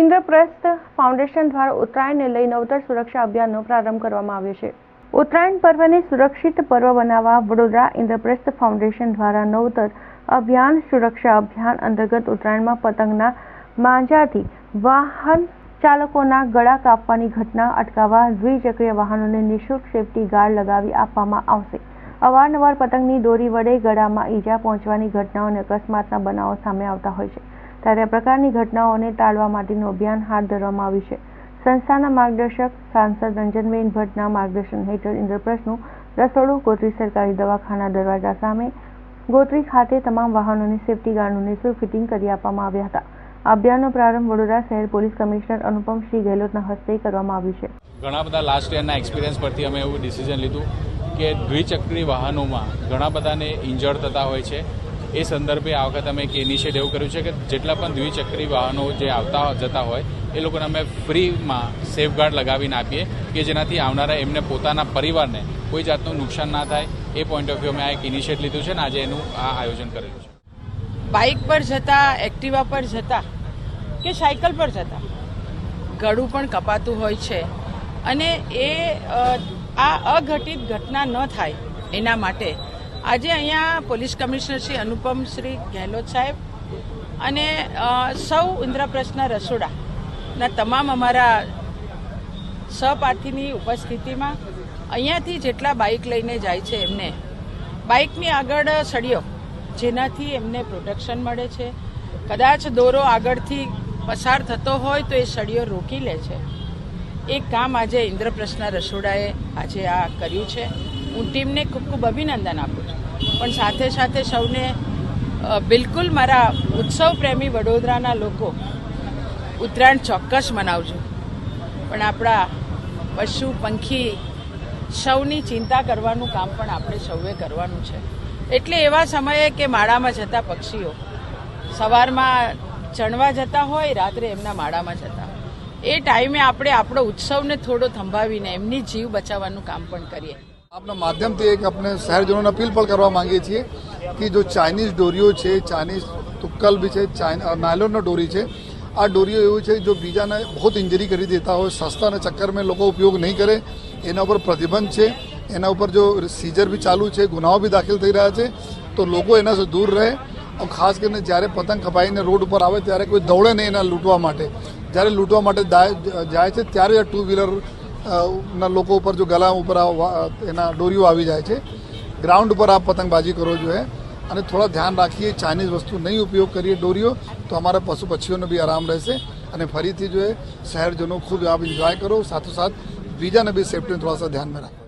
Indraprastha foundation દ્વારા ઉત્તરાયણને લઈ નવતર સુરક્ષા અભિયાનનો પ્રારંભ કરવામાં આવ્યો છે. ઉત્તરાયણ પર્વને સુરક્ષિત પર્વ બનાવવા વડોદરા ઇન્દ્રપ્રસ્થ ફાઉન્ડેશન દ્વારા નવતર અભિયાન, સુરક્ષા અભિયાન અંતર્ગત ઉત્તરાયણમાં પતંગના માંજાથી વાહન ચાલકોના ગળા કાપવાની ઘટના અટકાવવા દ્વિચક્રીય વાહનોને નિઃશુલ્ક સેફટી ગાર્ડ લગાવી આપવામાં આવશે. અવારનવાર પતંગની દોરી વડે ગળામાં ઈજા પહોંચવાની ઘટનાઓ અને અકસ્માતના બનાવો સામે આવતા હોય છે. ત્યારે આ પ્રકારની ઘટનાઓને ટાળવા માટેનું અભિયાન હાથ ધરવામાં આવ્યું છે. સંસ્થાના માર્ગદર્શક સાંસદ રંજનબેન ભટ્ટના માર્ગદર્શન હેઠળ ઇન્દ્રપ્રસ્થનું રસોડું ગોત્રી સરકારી દવાખાના દરવાજા સામે ગોત્રી ખાતે તમામ વાહનોને સેફટી ગાર્ડનું નિઃશુલ્ક ફિટિંગ કરી આપવામાં આવ્યા હતા. આ અભિયાનનો પ્રારંભ વડોદરા શહેર પોલીસ કમિશનર અનુપમ શ્રી ગેહલોતના હસ્તે કરવામાં આવ્યું છે. ઘણા બધા લાસ્ટ યરના એક્સપિરિયન્સ પરથી અમે એવું ડિસિઝન લીધું કે દ્વિચક્રી વાહનોમાં ઘણા બધાને ઇન્જર્ડ થતા હોય છે. એ સંદર્ભે આ વખત અમે એક ઇનિશિયેટ એવું કર્યું છે કે જેટલા પણ દ્વિચક્રી વાહનો જે આવતા જતા હોય, એ લોકોને અમે ફ્રીમાં સેફગાર્ડ લગાવીને આપીએ કે જેનાથી આવનારા એમને પોતાના પરિવારને કોઈ જાતનું નુકસાન ના થાય. એ પોઈન્ટ ઓફ વ્યૂ અમે આ એક ઇનિશિયેટ લીધું છે ને આજે એનું આ આયોજન કરેલું છે. બાઇક પર જતા એક્ટિવા પર જતા કે સાયકલ પર જતા? ગળું પણ કપાતું હોય છે અને એ આ અઘટિત ઘટના ન થાય એના માટે આજે અહીંયા પોલીસ કમિશનર શ્રી અનુપમ શ્રી ગેહલોત સાહેબ અને સૌ ઇન્દ્રપ્રસ્થના રસોડાના તમામ અમારા સહપાઠીની ઉપસ્થિતિમાં અહીંયાથી જેટલા બાઇક લઈને જાય છે એમને, બાઇકની આગળ સળિયો જેનાથી એમને પ્રોટેક્શન મળે છે. કદાચ દોરો આગળથી પસાર થતો હોય તો એ સળિયો રોકી લે છે. એ કામ આજે ઇન્દ્રપ્રસ્થના રસોડાએ આજે આ કર્યું છે. હું ટીમને ખૂબ ખૂબ અભિનંદન આપું છું. પણ સાથે સાથે સૌને બિલકુલ મારા ઉત્સવ પ્રેમી વડોદરાના લોકો ઉત્તરાયણ ચોક્કસ મનાવજો. પણ આપણા પશુ પંખી સૌની ચિંતા કરવાનું કામ પણ આપણે સૌએ કરવાનું છે. એટલે એવા સમયે કે માળામાં જતા પક્ષીઓ સવારમાં ચણવા જતા હોય, રાત્રે એમના માળામાં જતા એ ટાઈમે આપણે આપણો ઉત્સવને થોડો થંભાવીને એમની જીવ બચાવવાનું કામ પણ કરીએ. આપના માધ્યમથી એક આપણે શહેરજનોને અપીલ પણ કરવા માંગીએ છીએ કે જો ચાઇનીઝ દોરીઓ છે, ચાઇનીઝ તુક્કલ બી છે નાયલોનનો દોરી છે, આ દોરીઓ એવું છે જો બીજાને બહુ ઇન્જરી કરી દેતા હોય, સસ્તાના ચક્કરમાં લોકો ઉપયોગ નહીં કરે, એના ઉપર પ્રતિબંધ છે, એના ઉપર જો સીઝર બી ચાલુ છે, ગુનાઓ બી દાખલ થઈ રહ્યા છે, તો લોકો એનાથી દૂર રહે. ખાસ કરીને જ્યારે પતંગ કપાઈને રોડ ઉપર આવે ત્યારે કોઈ દોડે નહીં એના લૂંટવા માટે. જ્યારે લૂંટવા માટે જાય છે, ત્યારે આ ટુ વ્હીલર ના, લોકો ઉપર જો ગલા ઉપર એના દોરીઓ આવી જાય છે. ગ્રાઉન્ડ ઉપર આ પતંગબાજી કરવો જોઈએ અને થોડા ધ્યાન રાખીએ, ચાઇનીઝ વસ્તુ નહીં ઉપયોગ કરીએ દોરીઓ, તો અમારા પશુ પક્ષીઓને બી આરામ રહેશે. અને ફરીથી જો શહેરજનો ખૂબ આપ એન્જોય કરો. સાથોસાથ, બીજાને બી સેફ્ટીનું થોડા સા ધ્યાનમાં રાખો.